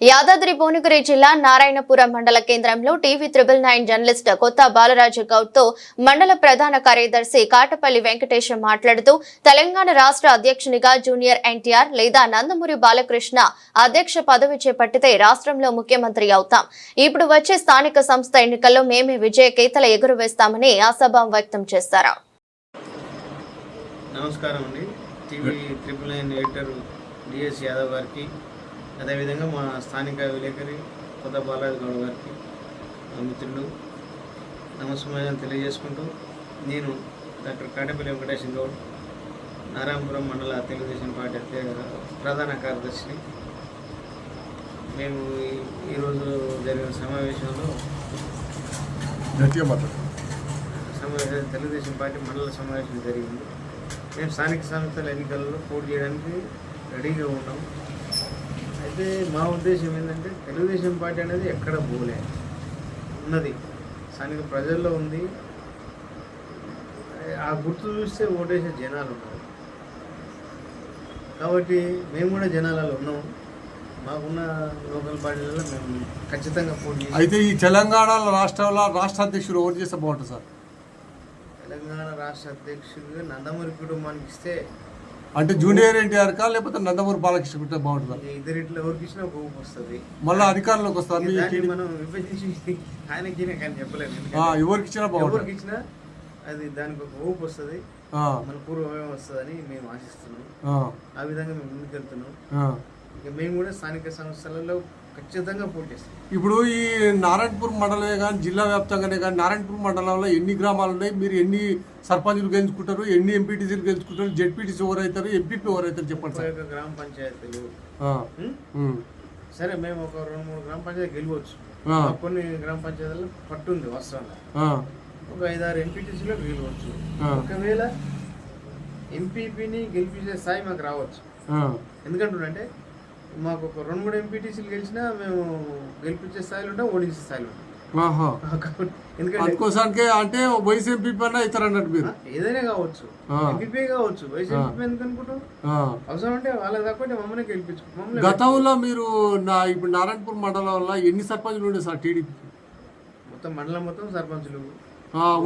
యాదాద్రి భువనగిరి జిల్లా నారాయణపురం మండల కేంద్రంలో టీవీ త్రిబుల్ నైన్ జర్నలిస్ట్ కొత్త బాలరాజు గౌడ్తో మండల ప్రధాన కార్యదర్శి కాటపల్లి వెంకటేశం మాట్లాడుతూ తెలంగాణ రాష్ట్ర అధ్యక్షునిగా జూనియర్ ఎన్టీఆర్ లేదా నందమూరి బాలకృష్ణ అధ్యక్ష పదవి చేపట్టితే రాష్ట్రంలో ముఖ్యమంత్రి అవుతాం. ఇప్పుడు వచ్చే స్థానిక సంస్థ ఎన్నికల్లో మేమే విజయ కేతల ఎగురవేస్తామని ఆశాభావం వ్యక్తం చేశారు నమస్కారం అండి. TV triple nine editor DS Yadav గారికి అదేవిధంగా మా స్థానిక విలేకరి కొత్త బాలాజీ గౌడ్ గారికి మిత్రులు నమస్కారం తెలియజేసుకుంటూ నేను డాక్టర్ కాటపల్లి వెంకటేశ్వర గౌడ్ నారాయణపురం మండల తెలుగుదేశం పార్టీ అధ్యక్ష ప్రధాన కార్యదర్శిని. మేము ఈ- ఈరోజు జరిగిన సమావేశంలో సమావేశం తెలుగుదేశం పార్టీ మండల సమావేశం జరిగింది. మేము స్థానిక సంస్థల ఎన్నికల్లో పోటీ చేయడానికి రెడీగా ఉన్నాం. అయితే మా ఉద్దేశం ఏంటంటే తెలుగుదేశం పార్టీ అనేది ఎక్కడ పోలే. ఉన్నది. స్థానిక ప్రజల్లో ఉంది. ఆ గుర్తు చూస్తే ఓటేసే జనాలు ఉన్నారు. కాబట్టి మేము కూడా జనాలలో ఉన్నాం. మాకున్న లోకల్ పార్టీలలో మేము ఖచ్చితంగా పోటీ అయితే ఈ తెలంగాణ రాష్ట్రంలో రాష్ట్ర అధ్యక్షుడు ఓటు చేస్తే బాగుంటుంది సార్? తెలంగాణ రాష్ట్ర అధ్యక్షుడిగా నందమూరి కుటుంబానికి ఇస్తే అంటే జూనియర్ ఎన్టీఆర్ కా లేకపోతే నందమూరి బాలకృష్ణ ఉంటే బాగుంటుంది? ఇద్దరిట్లో ఎవరికి ఇచ్చినా ఒక ఊపు వస్తుంది. మళ్ళీ అధికారంలోకి వస్తారు? మనం విభజించి ఆయనకి అని చెప్పలేము ఎవరికి ఇచ్చినా ఎవరికి బాగుంటుంది. ఇచ్చినా అది దానికి ఒక ఊపు వస్తుంది. మన పూర్వమే వస్తుందని మేము ఆశిస్తున్నాం. ఆ, విధంగా మేము ముందుకెళ్తున్నాం. ఇక మేము కూడా స్థానిక సంస్థలలో ఖచ్చితంగా పోటీ చేస్తాం. ఇప్పుడు ఈ నారాయణపూర్ మండలమే కానీ జిల్లా వ్యాప్తంగానే కానీ నారాయణపూర్ మండలంలో ఎన్ని గ్రామాలు ఉన్నాయి? మీరు ఎన్ని సర్పంచులు గెలుచుకుంటారు? ఎన్ని ఎంపీటీసీలు గెలుచుకుంటారు? జెడ్పీటీసీ ఎవరు అవుతారు ఎంపీపీ ఎవరు అవుతారు చెప్పండి సార్. గ్రామ పంచాయతీలు. సరే మేము ఒక రెండు మూడు గ్రామ పంచాయతీ గెలవచ్చు. కొన్ని గ్రామ పంచాయతీలలో పట్టుంది వాస్తవంగా ఆ, ఒక ఐదారు ఎంపీటీసీలో గెలవచ్చు. ఒకవేళ ఎంపీపీని గెలిపించే స్థాయి మాకు రావచ్చు. ఆ, ఎందుకంటుంటే మాకు ఒక రెండు మూడు ఎంపీటీసీలు గెలిచినా మేము గెలిపించే స్థాయిలో ఉంటాం ఓడించే స్థాయిలో ఉంటాం. ఎందుకంటే అందుకోసానికి అంటే వయసు ఎంపీ పైన అన్నట్టు మీరు. ఏదైనా కావచ్చు. ఆ. ఎంపీపీ కావచ్చు. వయసు ఎంపీ ఎందుకు అనుకుంటాం. అవసరం అంటే వాళ్ళకి తక్కువ మమ్మల్ని గెలిపించు మమ్మల్ని గతంలో మీరు నా ఇప్పుడు నారాయణపూర్ మండలంలో ఎన్ని సర్పంచులు ఉండే సార్ టీడీపీ? మొత్తం మండలం మొత్తం సర్పంచులు.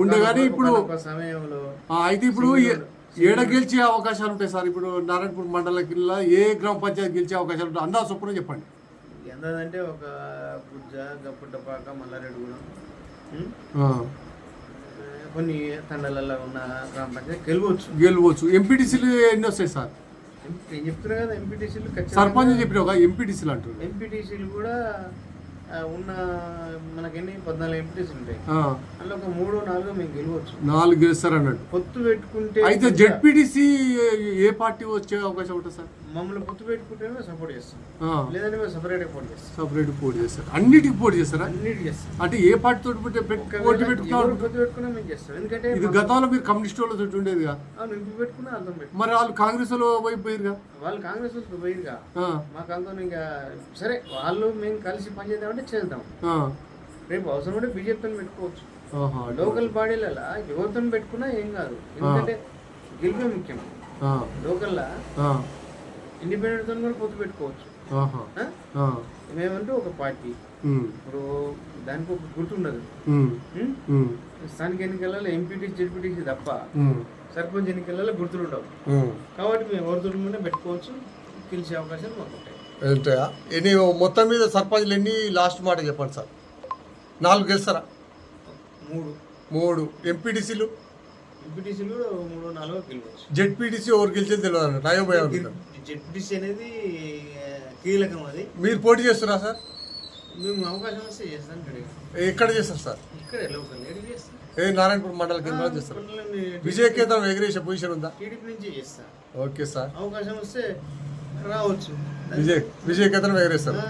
ఉండే కానీ ఇప్పుడు ఒక సమయంలో అయితే ఇప్పుడు ఏడ గెలిచే అవకాశాలు ఉంటాయి సార్? ఇప్పుడు నారాయణపూర్ మండల కింద ఏ గ్రామ పంచాయతీ గెలిచే అవకాశాలు ఉంటాయి? అందా చొప్పున చెప్పండి. ఎంతంటే ఒక గుజ్జ గప్పుట్టపాక మల్లారెడ్డిగూడెం. కొన్ని తండలలో ఉన్న గ్రామ పంచాయతీ గెలవచ్చు. గెలవచ్చు. ఎంపీటీసీలు ఎన్ని వస్తాయి సార్? నేను చెప్తున్నా కదా ఎంపీటీసీలు సర్పంచ్ చెప్పిన ఒక ఎంపీటీసీలు అంటారు ఎంపీటీసీలు కూడా ఉన్న మనకెన్ని పద్నాలుగు ఎంపీటీసీలు ఉంటాయి. అందులో ఒక మూడు నాలుగు మేము గెలవచ్చు. నాలుగు గెలుస్తారు అన్నట్టు. పొత్తు పెట్టుకుంటే అయితే జెడ్పీటీసీ ఏ పార్టీ వచ్చే అవకాశం ఉంటుంది సార్? మమ్మల్ని పొత్తు పెట్టుకుంటేనే సపోర్ట్ చేస్తాం. లేదంటే మేము సపరేట్గా పోటీ చేస్తాం. సపరేట్ పోటీ చేస్తారు. అన్నిటికి పోటీ చేస్తారా? అన్నిటి చేస్తాం. అంటే ఏ పార్టీ తోటి పోటీ పెట్టుకున్నారు పొత్తు పెట్టుకున్నా మేము చేస్తాం. ఎందుకంటే ఇది గతంలో మీరు కమ్యూనిస్ట్ వాళ్ళ తోటి ఉండేదిగా ఇంటి పెట్టుకున్నా పెట్టు మరి వాళ్ళు కాంగ్రెస్ వాళ్ళు పోయిపోయారుగా వాళ్ళు కాంగ్రెస్ పోయిరుగా మాకు అంతా ఇంకా సరే వాళ్ళు మేము కలిసి పనిచేద్దామంటే చేద్దాం. ఆ, రేపు అవసరం ఉంటే బీజేపీతో పెట్టుకోవచ్చు. లోకల్ బాడీలలో ఎవరితో పెట్టుకున్నా ఏం కాదు. ఎందుకంటే గెలిపే ముఖ్యం. లోకల్లా ఆ, ఇండిపెండెంట్తో కూడా పొత్తు పెట్టుకోవచ్చు. మేమంటూ ఒక పార్టీ. ఇప్పుడు దానికి ఒక గుర్తుండదు. స్థానిక ఎన్నికలలో ఎంపీటీసీ జెడ్పీటీసీ తప్ప సర్పంచ్ ఎన్నికలలో గుర్తులు ఉండవు. కాబట్టి మేము ఎవరితో పెట్టుకోవచ్చు. గెలిచే అవకాశాలు మాకు ఉంటాయి ఏంటయ్యా ఎన్ని మొత్తం మీద సర్పంచ్లు ఎన్ని? లాస్ట్ మాట చెప్పండి సార్. నాలుగు గెలుస్తారా? మూడు. మూడు. ఎంపీటీసీలు? ఎంపీటీసీలు మూడు నాలుగు గెలవచ్చు. జెడ్పీటీసీ ఎవరు గెలిచేది తెలియదు అన్నట్టు. అయోమయ జెడ్పీటీసీ అనేది కీలకం అది. మీరు పోటీ చేస్తున్నారా సార్? మేము అవకాశం వస్తే చేస్తాం ఎక్కడ చేస్తారు సార్? ఇక్కడే లోకల్. ఏడు చేస్తాం ఏ నారాయణపూర్ మండల కేంద్రంలో చేస్తారు. విజయకేతనం ఎగిరేసే పొజిషన్ ఉందా? టీడీపీ నుంచి చేస్తా. Okay sir. అవకాశం వస్తే రావచ్చు. విజయ్ విజయకేతనం కథను ఆ,